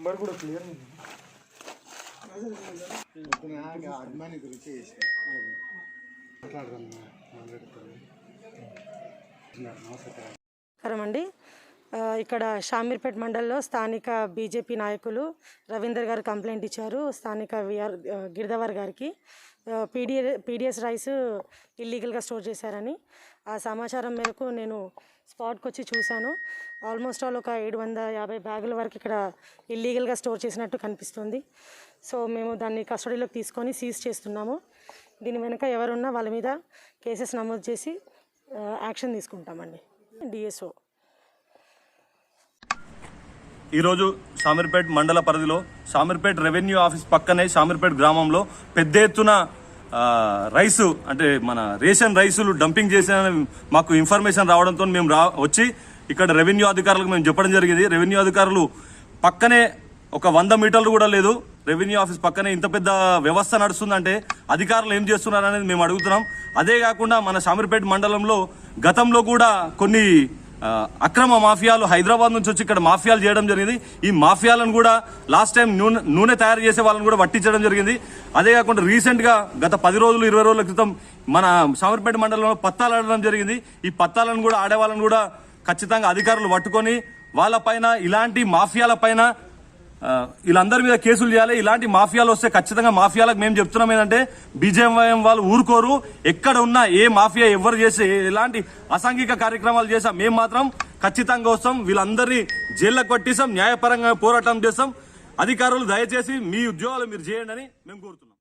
Number కూడా clear ఉంది. అభిమాని గురించి మాట్లాడదాం మాట్లాడుతాను. నమస్కారం నమస్కారం అండి. ఇక్కడ షామీర్పేట్ మండల్లో స్థానిక బీజేపీ నాయకులు రవీందర్ గారు కంప్లైంట్ ఇచ్చారు స్థానిక విఆర్ గిరిధవర్ గారికి. పీడిఎ పీడిఎస్ రైస్ ఇల్లీగల్గా స్టోర్ చేశారని. ఆ సమాచారం మేరకు నేను స్పాట్కి వచ్చి చూశాను. ఆల్మోస్ట్ ఆల్ ఒక ఏడు వంద యాభై బ్యాగుల వరకు ఇక్కడ ఇల్లీగల్గా స్టోర్ చేసినట్టు కనిపిస్తుంది. సో మేము దాన్ని కస్టడీలోకి తీసుకొని సీజ్ చేస్తున్నాము. దీని వెనుక ఎవరున్నా వాళ్ళ మీద కేసెస్ నమోదు చేసి యాక్షన్ తీసుకుంటామండి. డిఎస్ఓ. ఈరోజు షామీర్పేట్ మండల పరిధిలో షామీర్పేట్ రెవెన్యూ ఆఫీస్ పక్కనే షామీర్పేట్ గ్రామంలో పెద్ద ఎత్తున రైసు అంటే మన రేషన్ రైసులు డంపింగ్ చేసిన మాకు ఇన్ఫర్మేషన్ రావడంతో మేము రా వచ్చి ఇక్కడ రెవెన్యూ అధికారులకు మేము చెప్పడం జరిగింది. రెవెన్యూ అధికారులు పక్కనే ఒక వంద మీటర్లు కూడా లేదు. రెవెన్యూ ఆఫీస్ పక్కనే ఇంత పెద్ద వ్యవస్థ నడుస్తుందంటే అధికారులు ఏం చేస్తున్నారు అనేది మేము అడుగుతున్నాం. అదే కాకుండా మన సామీర్పేట మండలంలో గతంలో కూడా కొన్ని అక్రమ మాఫియాలు హైదరాబాద్ నుంచి వచ్చి ఇక్కడ మాఫియాలు చేయడం జరిగింది. ఈ మాఫియాలను కూడా లాస్ట్ టైం నూనె నూనె తయారు చేసే వాళ్ళని కూడా పట్టించడం జరిగింది. అదే కాకుండా రీసెంట్గా గత పది రోజులు ఇరవై రోజుల క్రితం మన సామర్పేట మండలంలో పత్తాలు ఆడడం జరిగింది. ఈ పత్తాలను కూడా ఆడేవాళ్ళను కూడా ఖచ్చితంగా అధికారులు పట్టుకొని వాళ్ళపైన ఇలాంటి మాఫియాల పైన వీళ్ళందరి మీద కేసులు చేయాలి. ఇలాంటి మాఫియాలు వస్తే ఖచ్చితంగా మాఫియాలకు మేము చెప్తున్నాం ఏంటంటే బీజేఎంఐఎం వాళ్ళు ఊరుకోరు. ఎక్కడ ఉన్నా ఏ మాఫియా ఎవరు చేసే ఎలాంటి అసాంఘిక కార్యక్రమాలు చేసా మేము మాత్రం ఖచ్చితంగా వస్తాం. వీళ్ళందరినీ జైళ్ళకు పట్టిస్తాం న్యాయపరంగా పోరాటం చేస్తాం. అధికారులు దయచేసి మీ ఉద్యోగాలు మీరు చేయండి అని మేము కోరుతున్నాం.